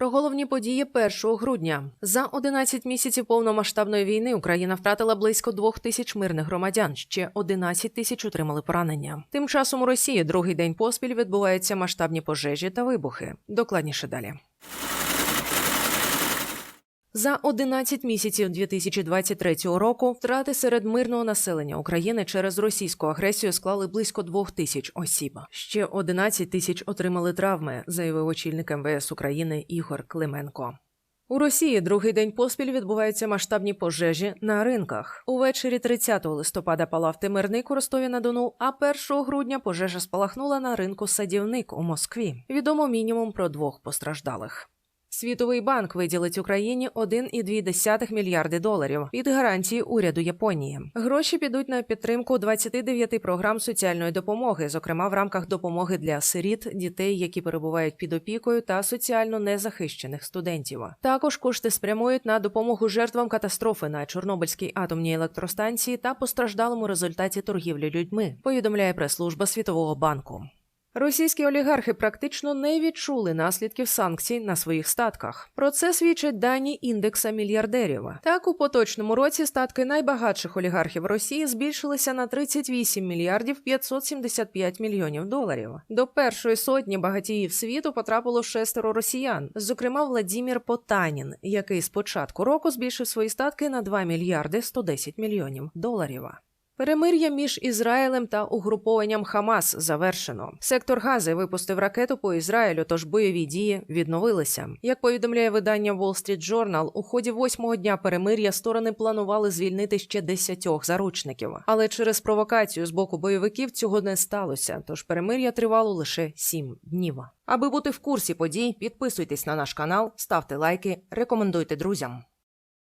Про головні події 1 грудня за 11 місяців повномасштабної війни Україна втратила близько двох тисяч мирних громадян. Ще 11 тисяч отримали поранення. Тим часом у Росії другий день поспіль відбуваються масштабні пожежі та вибухи. Докладніше далі. За 11 місяців 2023 року втрати серед мирного населення України через російську агресію склали близько двох тисяч осіб. Ще 11 тисяч отримали травми, заявив очільник МВС України Ігор Клименко. У Росії другий день поспіль відбуваються масштабні пожежі на ринках. Увечері 30 листопада палав Тимирник у Ростові на Дону, а 1 грудня пожежа спалахнула на ринку Садівник у Москві. Відомо мінімум про двох постраждалих. Світовий банк виділить Україні 1,2 мільярди доларів від гарантії уряду Японії. Гроші підуть на підтримку 29 програм соціальної допомоги, зокрема в рамках допомоги для сиріт, дітей, які перебувають під опікою, та соціально незахищених студентів. Також кошти спрямують на допомогу жертвам катастрофи на Чорнобильській атомній електростанції та постраждалому результаті торгівлі людьми. Повідомляє прес-служба Світового банку. Російські олігархи практично не відчули наслідків санкцій на своїх статках. Про це свідчать дані індекса мільярдерів. Так, у поточному році статки найбагатших олігархів Росії збільшилися на 38 мільярдів 575 мільйонів доларів. До першої сотні багатіїв світу потрапило шестеро росіян, зокрема Владімір Потанін, який з початку року збільшив свої статки на 2 мільярди 110 мільйонів доларів. Перемир'я між Ізраїлем та угрупованням Хамас завершено. Сектор Гази випустив ракету по Ізраїлю, тож бойові дії відновилися. Як повідомляє видання Wall Street Journal, у ході восьмого дня перемир'я сторони планували звільнити ще десятьох заручників, але через провокацію з боку бойовиків цього не сталося. Тож перемир'я тривало лише сім днів. Аби бути в курсі подій, підписуйтесь на наш канал, ставте лайки, рекомендуйте друзям.